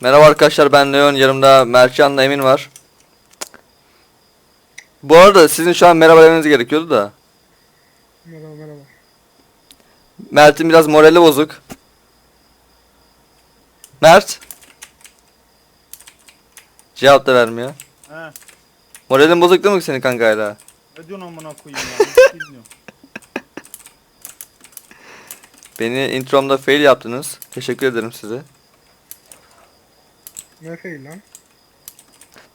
Merhaba arkadaşlar ben Leon yanımda Mercan'la Emin var. Bu arada sizin şu an merhaba demeniz gerekiyordu da. Merhaba merhaba. Mert'in biraz morali bozuk. Mert. Cevap da vermiyor. He. Moralin bozuk değil mi senin kankayla? Ne diyorsun amına koyayım ya? Bilmiyorum. Beni intromda fail yaptınız. Teşekkür ederim size. Ne fail lan?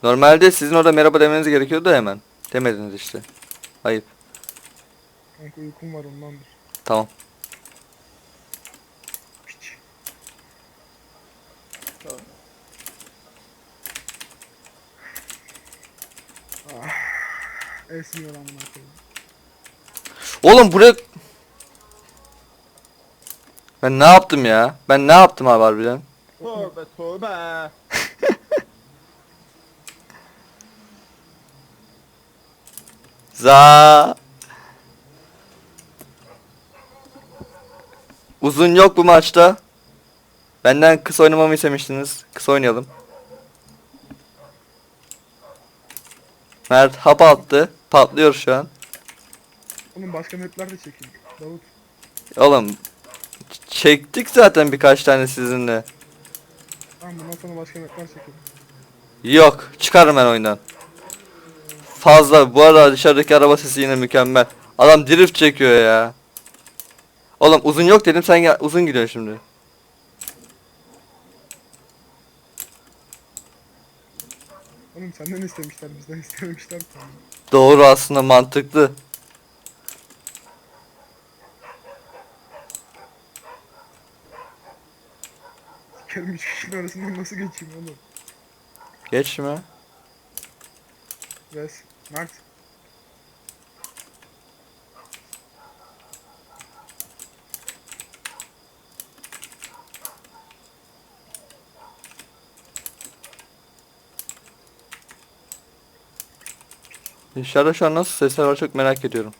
Normalde sizin orada merhaba demeniz gerekiyordu da hemen. Demediniz işte. Ayıp. Kanka uykum var ondandır. Tamam. Piç. Ah. Esmiyor amına koyayım. Oğlum buraya... Ben ne yaptım ya? Ben ne yaptım abi harbiden? Tövbe tövbe. Za. Uzun yok bu maçta. Benden kısa oynamamı istemiştiniz. Kısa oynayalım. Mert hap attı. Patlıyor şu an. Oğlum başka mapler de çekildi. Davut. Oğlum çektik zaten birkaç tane sizinle. Tamam bundan sonra başka mapler çekelim. Yok, çıkarım ben oyundan. Fazla. Bu arada dışarıdaki araba sesi yine mükemmel. Adam drift çekiyor ya. Oğlum uzun yok dedim sen gel- uzun gidiyorsun şimdi. Oğlum senden istemişler bizden istememişler. Doğru aslında mantıklı. Sikerim üç kişinin arasından nasıl geçeyim oğlum? Geçme. Res. Mert. Dışarıda şu an nasıl sesler var çok merak ediyorum.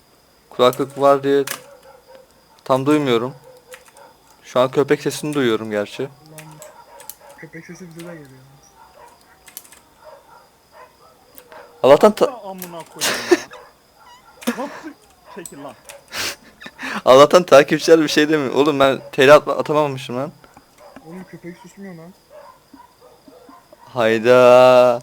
Kulaklık var diye tam duymuyorum. Şu an köpek sesini duyuyorum gerçi. Köpek sesi bize de geliyor. Allah'tan ta- amına koyayım ya. Nasıl? Çekil lan. Allah'tan takipçiler bir şey demiyor. Oğlum ben tele atma- atamamışım lan. Oğlum köpek susmuyor lan. Hayda.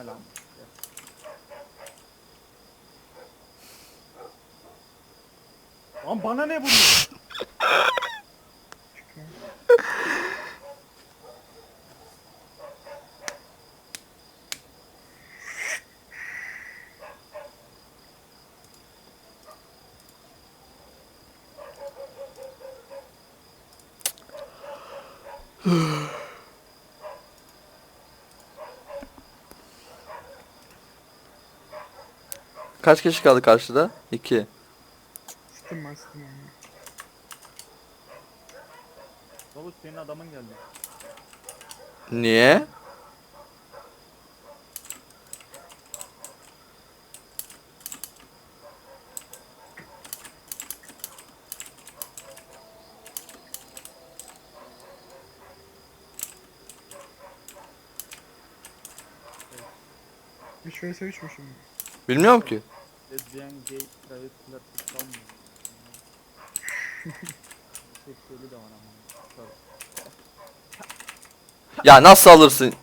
Gel lan. Gel. Lan bana ne vuruyor? Kaç kişi kaldı karşıda? 2. Sıktım ben sıktım onu. Davut senin adamın geldi. Niye? Vs 3 mü şimdi? Bilmiyorum ki. Lesbian, gay, private flirt, kalmıyor. Seksüeli de var ama. Tabii. Ya nasıl alırsın?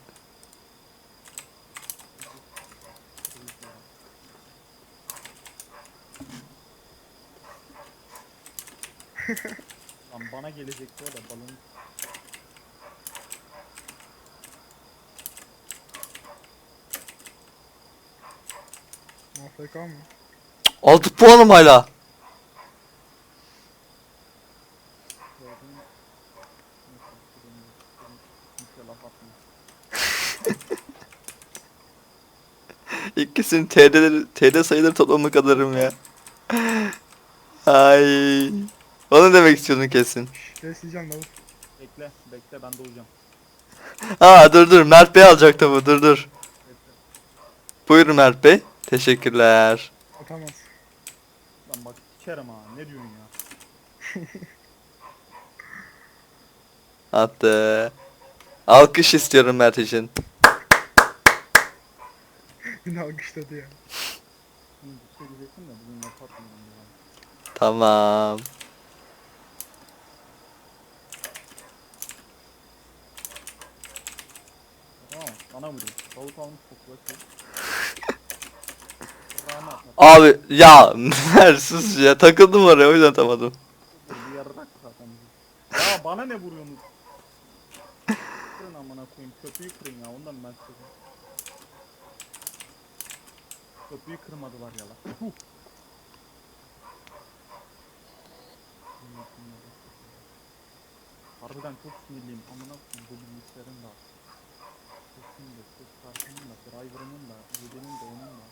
Lan bana gelecekti o da balon. AFK mı? 6 puanım hala. İkisinin TD'leri, TD sayıları toplamı kadarım ya. Ay. Onu demek istiyordun kesin. Şşş resleyeceğim Davut. Bekle, bekle ben doğacağım. Ha dur dur Mert Bey alacaktı bu dur dur. Buyurun Mert Bey. Teşekkürler. Atamaz. Lan bak sikerim ha ne diyorsun ya? Attı. Alkış istiyorum Mert için. Yine alkışladı ya. Şey. Tamam. Bana vuruyor. Davut almış atma. Abi ya sus ya takıldım oraya o yüzden atamadım. Bir yarrak zaten. Ya bana ne vuruyorsunuz? Kırın amına koyayım köprüyü kırın ya ondan ben size. Köprüyü kırmadılar ya lan. Harbiden çok sinirliyim amına koyayım bu bilgisayarın da. Sesin de, ses kartının da, driver'ının da, yedenin de onun da.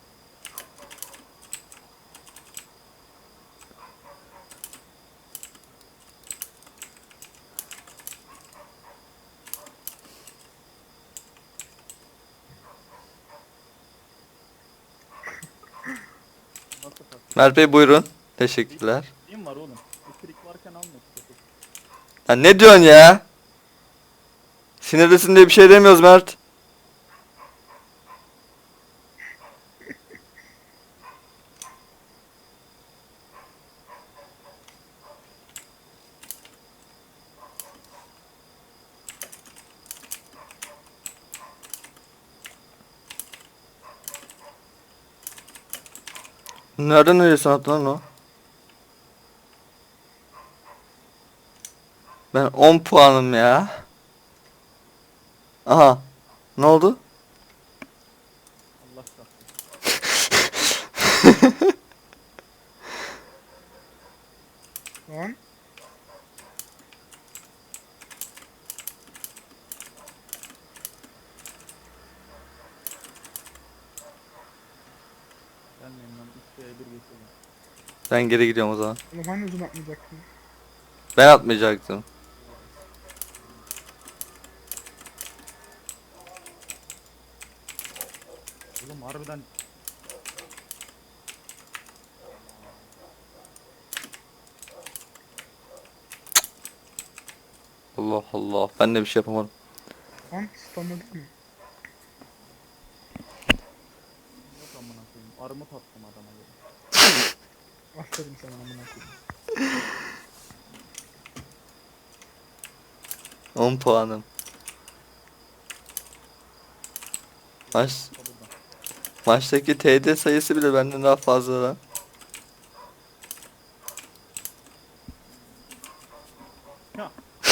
Nasıl fark Mert Bey buyurun. Teşekkürler. Neyim var oğlum? Elektrik varken alma. Ya ne diyorsun ya? Sinirlisin diye bir şey demiyoruz Mert. Nereden nereye lan o? Ben 10 puanım ya. Aha. Ne oldu? Allah. Lan. Gelmeyin lan 3 bir geçelim. Ben geri gidiyorum o zaman. Oğlum hani uzun atmayacaktın? Ben atmayacaktım. Oğlum harbiden Allah Allah. Ben de bir şey yapamadım. Lan spamladık mı? yok amına koyayım. Armut attım adama göre. Aferin sana amına koyayım. 10 puanım. Maç, maçtaki TD sayısı bile benden daha fazla lan. Ya.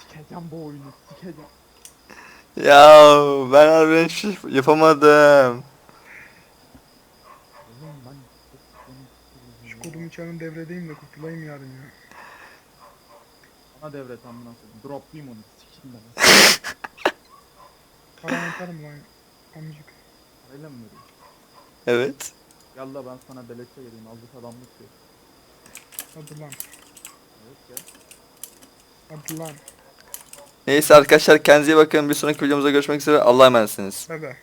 sikeceğim bu oyunu sikeceğim. Ya ben harbiden hiç şey yapamadım. Şu kodumu çağırın devredeyim de kurtulayım yarın ya. Bana devret amına koyayım. Droplayayım onu sikeyim ben. Paran atarım lan amcık. Parayla mı veriyorsun? Evet. Da ben sana beleşe geleyim. Azıcık adamlık yok. Hadi lan. Evet ya. Hadi lan. Neyse arkadaşlar kendinize iyi bakın. Bir sonraki videomuzda görüşmek üzere. Allah'a emanetsiniz. Bebe.